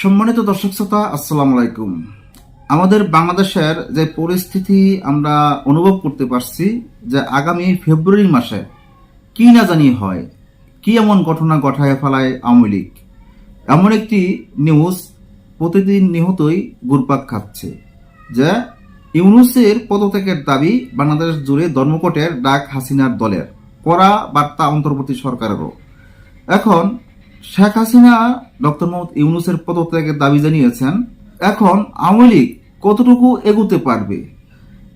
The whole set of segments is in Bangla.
সম্মানিত দর্শক শ্রোতা, আসসালামু আলাইকুম। আমাদের বাংলাদেশের যে পরিস্থিতি আমরা অনুভব করতে পারছি যে আগামী ফেব্রুয়ারি মাসে কি না জানি হয়, কি এমন ঘটনা ঘটায় ফেলায় আওয়ামী লীগ। এমন একটি নিউজ প্রতিদিন নিহতই ঘুরপাক খাচ্ছে, যে ইউনুসের পদত্যাগের দাবি বাংলাদেশ জুড়ে ধর্মকটের ডাক হাসিনার দলের। কড়া বার্তা অন্তর্বর্তী সরকারেরও। এখন শেখ হাসিনা, ডক্টর মোহাম্মদ ইউনুসের পদত্যাগের দাবি জানিয়েছেন, এখন আওয়ামী লীগ কতটুকু এগুতে পারবে?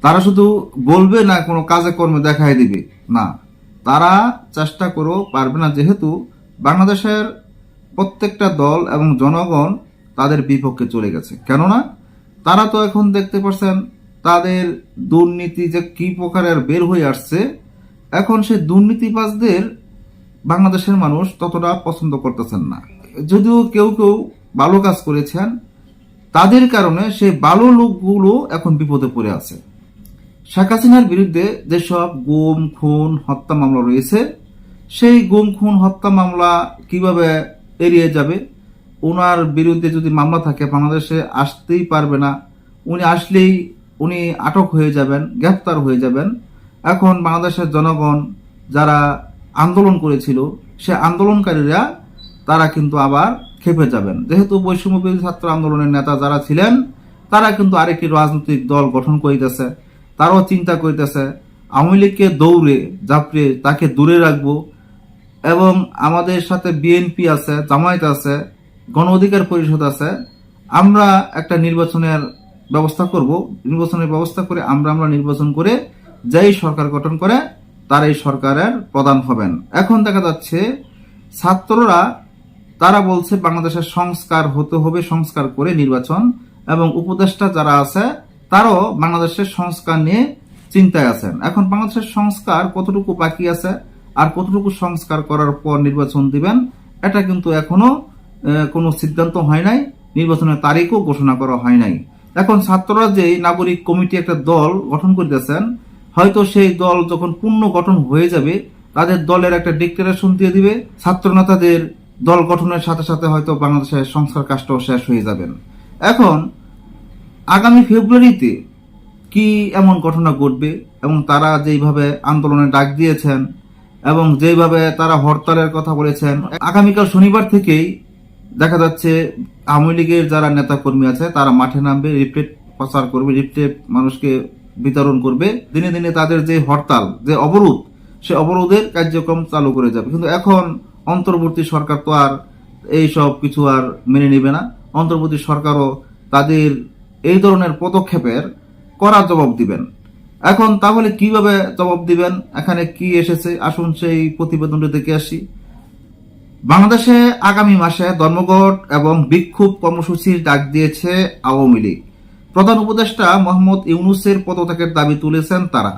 তারা শুধু বলবে না কোনো কাজে কর্মে দেখাই দিবে? না, তারা চেষ্টা করেও পারবে না, যেহেতু বাংলাদেশের প্রত্যেকটা দল এবং জনগণ তাদের বিপক্ষে চলে গেছে। কেননা, তারা তো এখন দেখতে পাচ্ছেন তাদের দুর্নীতি যে কি প্রকারের বের হয়ে আসছে, এখন সেই দুর্নীতিবাজদের বাংলাদেশের মানুষ ততটা পছন্দ করতেছেন না। যদিও কেউ কেউ ভালো কাজ করেছেন, তাদের কারণে সেই ভালো লোকগুলো এখন বিপদে পড়ে আছে। শেখ হাসিনার বিরুদ্ধে যেসব গুম, খুন, হত্যা মামলা রয়েছে, সেই গুম, খুন, হত্যা মামলা কীভাবে এড়িয়ে যাবে? ওনার বিরুদ্ধে যদি মামলা থাকে, বাংলাদেশে আসতেই পারবে না। উনি আসলেই উনি আটক হয়ে যাবেন গ্রেফতার হয়ে যাবেন। এখন বাংলাদেশের জনগণ যারা আন্দোলন করেছিল, সে আন্দোলনকারীরা তারা কিন্তু আবার খেপে যাবেন। যেহেতু বৈষম্য বিরোধী ছাত্র আন্দোলনের নেতা যারা ছিলেন, তারা কিন্তু আরেকটি রাজনৈতিক দল গঠন করিতেছে, তারাও চিন্তা করিতেছে, আওয়ামী লীগকে দৌড়ে জাপড়ে তাকে দূরে রাখব এবং আমাদের সাথে বিএনপি আছে, জামায়াত আছে, গণ অধিকার পরিষদ আছে, আমরা একটা নির্বাচনের ব্যবস্থা করব। নির্বাচনের ব্যবস্থা করে আমরা আমরা নির্বাচন করে যেই সরকার গঠন করে তার এই সরকারের প্রধান হবেন। এখন দেখা যাচ্ছে ছাত্ররা, তারা বলছে বাংলাদেশের সংস্কার হতে হবে, সংস্কার করে নির্বাচন এবং উপদেষ্টা যারা আছে, তারাও বাংলাদেশের সংস্কার নিয়ে চিন্তায় আছেন। এখন বাংলাদেশের সংস্কার কতটুকু বাকি আছে আর কতটুকু সংস্কার করার পর নির্বাচন দিবেন, এটা কিন্তু এখনও কোনো সিদ্ধান্ত হয় নাই, নির্বাচনের তারিখও ঘোষণা করা হয় নাই। এখন ছাত্ররা যে নাগরিক কমিটি একটা দল গঠন করতেছেন হয়তো সেই দল যখন পূর্ণ গঠন হয়ে যাবে, তাদের দলের একটা ডিক্লারেশন দিয়ে দিবে। ছাত্রনেতাদের দল গঠনের সাথে সাথে হয়তো বাংলাদেশের সংস্কার কাজটাও শেষ হয়ে যাবেন। এখন, আগামী ফেব্রুয়ারিতে কি এমন ঘটনা ঘটবে এবং তারা যেইভাবে আন্দোলনে ডাক দিয়েছেন এবং যেইভাবে তারা হরতালের কথা বলেছেন, আগামীকাল শনিবার থেকেই দেখা যাচ্ছে আওয়ামী লীগের যারা নেতাকর্মী আছে, তারা মাঠে নামবে রিপ্লেট প্রচার করবে রিপ্লেট মানুষকে বিতরণ করবে। দিনে দিনে তাদের যে হরতাল, যে অবরোধ, সে অবরোধের কার্যক্রম চালু করে যাবে। কিন্তু এখন অন্তর্বর্তী সরকার তো আর এই সব কিছু আর মেনে নেবে না। অন্তর্বর্তী সরকারও তাদের এই ধরনের পদক্ষেপের করা জবাব দিবেন। এখন তাহলে কীভাবে জবাব দিবেন? এখানে কি এসেছে? আসুন সেই প্রতিবেদনটি দেখে আসি। বাংলাদেশে আগামী মাসে ধর্মঘট এবং বিক্ষোভ কর্মসূচির ডাক দিয়েছে আওয়ামী লীগ। প্রধান উপদেষ্টা মোহাম্মদ ইউনুসের পদত্যাগের দাবি তুলেছেন তারা।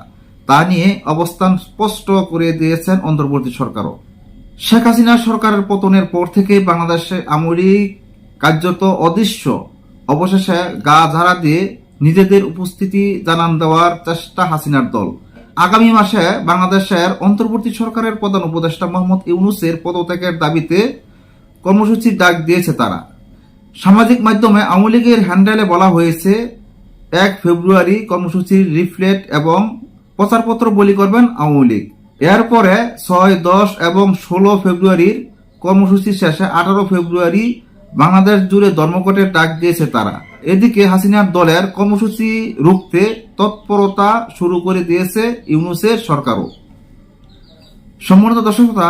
তা নিয়ে অবস্থান স্পষ্ট করে দিয়েছেন অন্তর্বর্তী সরকারও। শেখ হাসিনা সরকারের পতনের পর থেকে বাংলাদেশে আওয়ামী লীগ কার্যত অদৃশ্য। অবশেষে গা ঝাড়া দিয়ে নিজেদের উপস্থিতি জানান দেওয়ার চেষ্টা হাসিনার দল। আগামী মাসে বাংলাদেশের অন্তর্বর্তী সরকারের প্রধান উপদেষ্টা মোহাম্মদ ইউনুসের পদত্যাগের দাবিতে কর্মসূচির ডাক দিয়েছে তারা। সামাজিক মাধ্যমে আওয়ামী লীগের হ্যান্ডেলে বলা হয়েছে, এক ফেব্রুয়ারি কর্মসূচির রিফ্লেট এবং প্রচারপত্র বলি করবেন আওয়ামী লীগ। এরপরে ছয়, দশ এবং ষোলো ফেব্রুয়ারির কর্মসূচি শেষে আঠারো ফেব্রুয়ারি বাংলাদেশ জুড়ে ধর্মঘটের ডাক দিয়েছে তারা। এদিকে হাসিনার দলের কর্মসূচি রুখতে তৎপরতা শুরু করে দিয়েছে ইউনুসের সরকারও। সম্মানিত দর্শকতা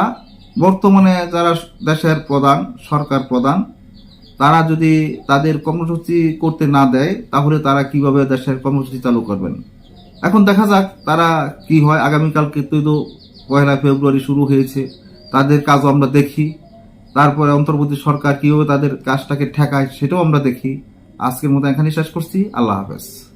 বর্তমানে যারা দেশের প্রধান, সরকার প্রধান তারা যদি তাদের কর্মসূচি করতে না দেয়, তাহলে তারা কীভাবে দেশের কর্মসূচি চালু করবেন? এখন দেখা যাক তারা কি হয়। আগামীকালকে তো পয়লা ফেব্রুয়ারি শুরু হয়েছে, তাদের কাজও আমরা দেখি। তারপরে অন্তর্বর্তী সরকার কীভাবে তাদের কাজটাকে ঠেকায় সেটাও আমরা দেখি। আজকের মতো এখানে শেষ করছি। আল্লাহ হাফেজ।